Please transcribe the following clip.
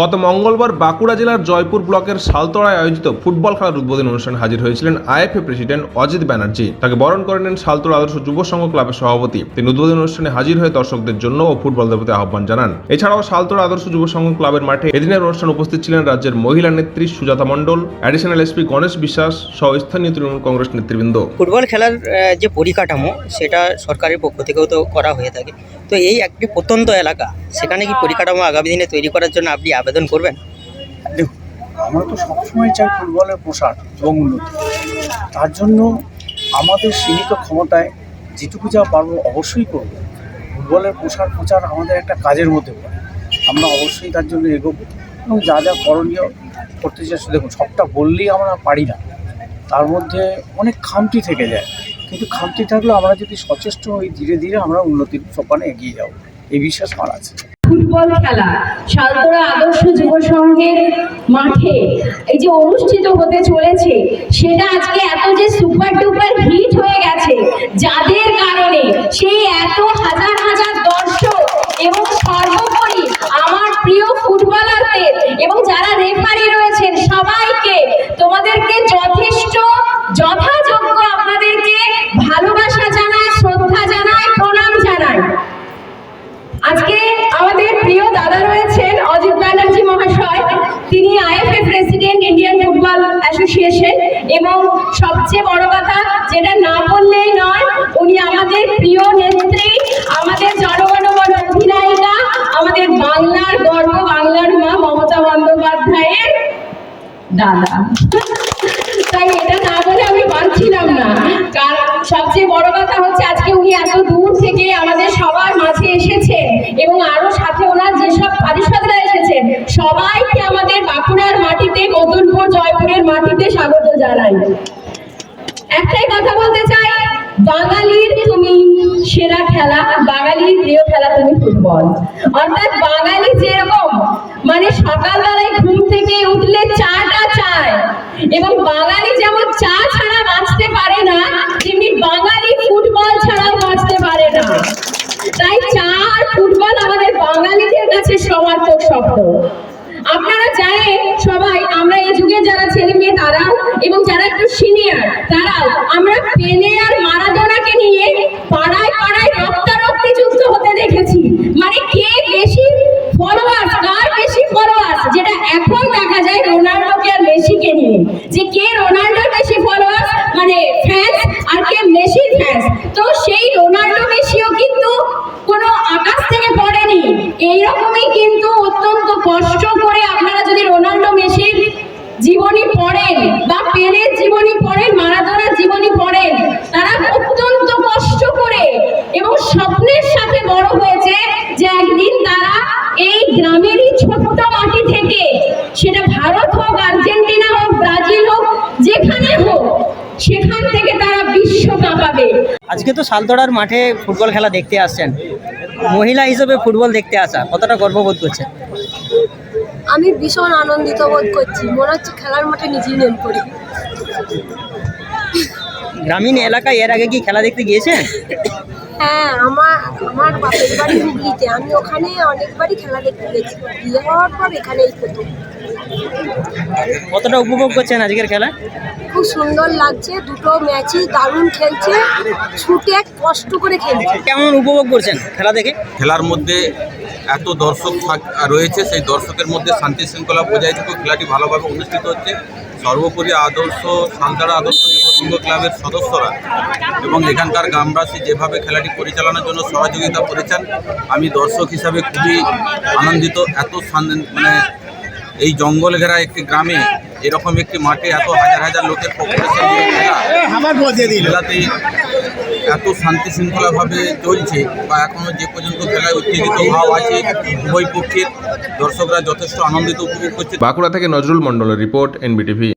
গত মঙ্গলবার বাঁকুড়া জেলার জয়পুর ব্লকের সালতড়ায় আয়োজিত ফুটবল খেলার উদ্বোধনী অনুষ্ঠানে হাজির হয়েছিলেন আইএফএ প্রেসিডেন্ট অজিত ব্যানার্জি। তাকে বরণ করে নেন সালতোড়া আদর্শ যুব সংঘ ক্লাবের সভাপতি। তিনি উদ্বোধনী অনুষ্ঠানে হাজির হয়ে দর্শকদের জন্য ও ফুটবল দেবতে আহ্বান জানান। এছাড়াও সালতোড়া আদর্শ যুব সংঘ ক্লাবের মাঠে এদিনের অনুষ্ঠানে উপস্থিত ছিলেন রাজ্যের মহিলা নেত্রী সুজাতা মণ্ডল, অ্যাডিশনাল এসপি গণেশ বিশ্বাস সহ স্থানীয় তৃণমূল কংগ্রেস নেতৃবৃন্দ। ফুটবল খেলার যে পরিকাঠামো, সেটা সরকারের পক্ষ থেকেও তো করা হয়ে থাকে। তো এই একটি প্রত্যন্ত এলাকা সেখানে কি পরিকাঠামো আগামী দিনে তৈরি করার জন্য আপনি আবেদন করবেন? দেখুন, আমরা তো সবসময় চাই ফুটবলের প্রসার এবং উন্নতি। তার জন্য আমাদের সীমিত ক্ষমতায় যেটুকু যা পারব অবশ্যই করব। ফুটবলের প্রসার, প্রচার আমাদের একটা কাজের মধ্যে পড়ে। আমরা অবশ্যই তার জন্য এগোবো। এবং যা যা করণীয় করতে চাইছি দেখুন, সবটা বললেই আমরা পারি না। তার মধ্যে অনেক খামতি থেকে যায়। কিন্তু খামতি থাকলেও আমরা যদি সচেষ্ট হই, ধীরে ধীরে আমরা উন্নতির সোপানে এগিয়ে যাব। এই বিশ্বাস আমার আছে। ফুটবল খেলা সালতোরা আদর্শ যুব সংঘের মাঠে এই যে অনুষ্ঠিত হতে চলেছে, সেটা আজকে এত যে সুপার টুপার হিট হয়ে গেছে, যাদের কারণে সেই এত হাজার অ্যাসোসিয়েশন এবং সবচেয়ে বড় কথা যেটা না বললেই নয়, উনি আমাদের প্রিয় নেত্রী, আমাদের জনগণমন অধিনায়িকা, আমাদের বাংলার গর্ব, বাংলার মা মমতা বন্দ্যোপাধ্যায়ের দাদা। তাই এটা না বলে আমি পারছিলাম না। কারণ সবচেয়ে বড় কথা হচ্ছে আজকে উনি এত দূর থেকে আমাদের সবার মাঝে এসেছেন এবং আরও সাথে ওনার যেসব পারিষদরা এসেছেন, সবাইকে আমাদের বাঁকুড়ার মাটিতে জয়পুরের মাটিতে স্বাগত জানাই। একটাই কথা বলতে চাই, বাঙালির তুমি সেরা খেলা, বাঙালির প্রিয় খেলা তুমি ফুটবল। অর্থাৎ বাঙালি যেরকম মানে সকালবেলায় ঘুম থেকে উঠলে চাটা চায়, এবং বাঙালি যেমন চা ছাড়া বাঁচতে পারে না, তেমনি বাঙালি ফুটবল ছাড়াও বাঁচতে পারে না। তাই চা আর ফুটবল আমাদের বাঙালিদের কাছে সমার্থক শব্দ। আপনারা জানেন সবাই, আমরা এই যুগে যারা ছেলে মেয়ে তারা এবং যারা একটু সিনিয়র তারা আমরা পেলে আর মারাদোনাকে নিয়ে পাড়ায় পাড়ায় রক্তারক্তি যুক্ত হতে দেখেছি। মানে কে বেশি ফলোয়ার্স কার বেশি ফলোয়ার্স যেটা এখন দেখা যায় রোনাল্ডোকে আর মেসিকে নিয়ে। যে কে রোনাল্ডোর বেশি ফলোয়ার্স মানে ফ্যান্স আর কে মেসির ফ্যান্স তো সেই রোনাল্ডো মেসিও কিন্তু কোনো আকাশ থেকে পড়েনি এইরকমই কিন্তু অত্যন্ত কষ্ট করে আপনারা যদি রোনাল্ডো মেসির জীবনী পড়েন বা পেলের জীবনী পড়েন মারাদোনার জীবনী পড়েন তারা অত্যন্ত কষ্ট করে এবং স্বপ্নের সাথে বড় হয়েছে যে একদিন তারা এই গ্রামেরই ছোট্ট মাটি থেকে সেটা ভারত হোক আর্জেন্টিনা হোক ব্রাজিল হোক যেখানে হোক সেখান থেকে তারা বিশ্ব কাঁপাবে আজকে তো সালতোড়ার মাঠে ফুটবল খেলা দেখতে আসছেন। মহিলা হিসেবে ফুটবল দেখতে আসা কতটা গর্ববোধ করছেন? আমি ভীষণ আনন্দিত বোধ করছি। মনে হচ্ছে খেলার মাঠে নিজেই নেম করি গ্রামীণ এলাকায় এর আগে কি খেলা দেখতে গিয়েছেন? হ্যাঁ আমার আমার বাপের বাড়ি হুগলিতে। আমি ওখানে অনেকবারই খেলা দেখতে গেছি। বিয়ে হওয়ার পর এখানেই প্রথম। কতটা উপভোগ করছেন আজকের খেলা? খুব সুন্দর লাগছে দুটো ম্যাচই দারুণ খেলছে ছুটে কষ্ট করে খেলছে। কেমন উপভোগ করছেন খেলা দেখে? খেলার মধ্যে এত দর্শক থাক- রয়েছে সেই দর্শকের মধ্যে শান্তি শৃঙ্খলা বজায় থেকে খেলাটি ভালোভাবে অনুষ্ঠিত হচ্ছে। সর্বোপরি আদর্শ সান্তারা আদর্শ যুব সংঘ ক্লাবের সদস্যরা এবং এখানকার গ্রামবাসী যেভাবে খেলাটি পরিচালনার জন্য সহযোগিতা করেছেন আমি দর্শক হিসাবে খুবই আনন্দিত। এত মানে এই জঙ্গল ঘেরা একটি গ্রামে এরকম একটি মাঠে এত হাজার হাজার লোকের পপুলেশন খেলাতে এত শান্তি শৃঙ্খলাভাবে চলছে বা এখনও যে পর্যন্ত খেলায় উত্তেজিত ভাব আছে উভয় পক্ষের দর্শকরা যথেষ্ট আনন্দিত উপভোগ করছে। বাঁকুড়া থেকে নজরুল মণ্ডলের রিপোর্ট এনবিটিভি।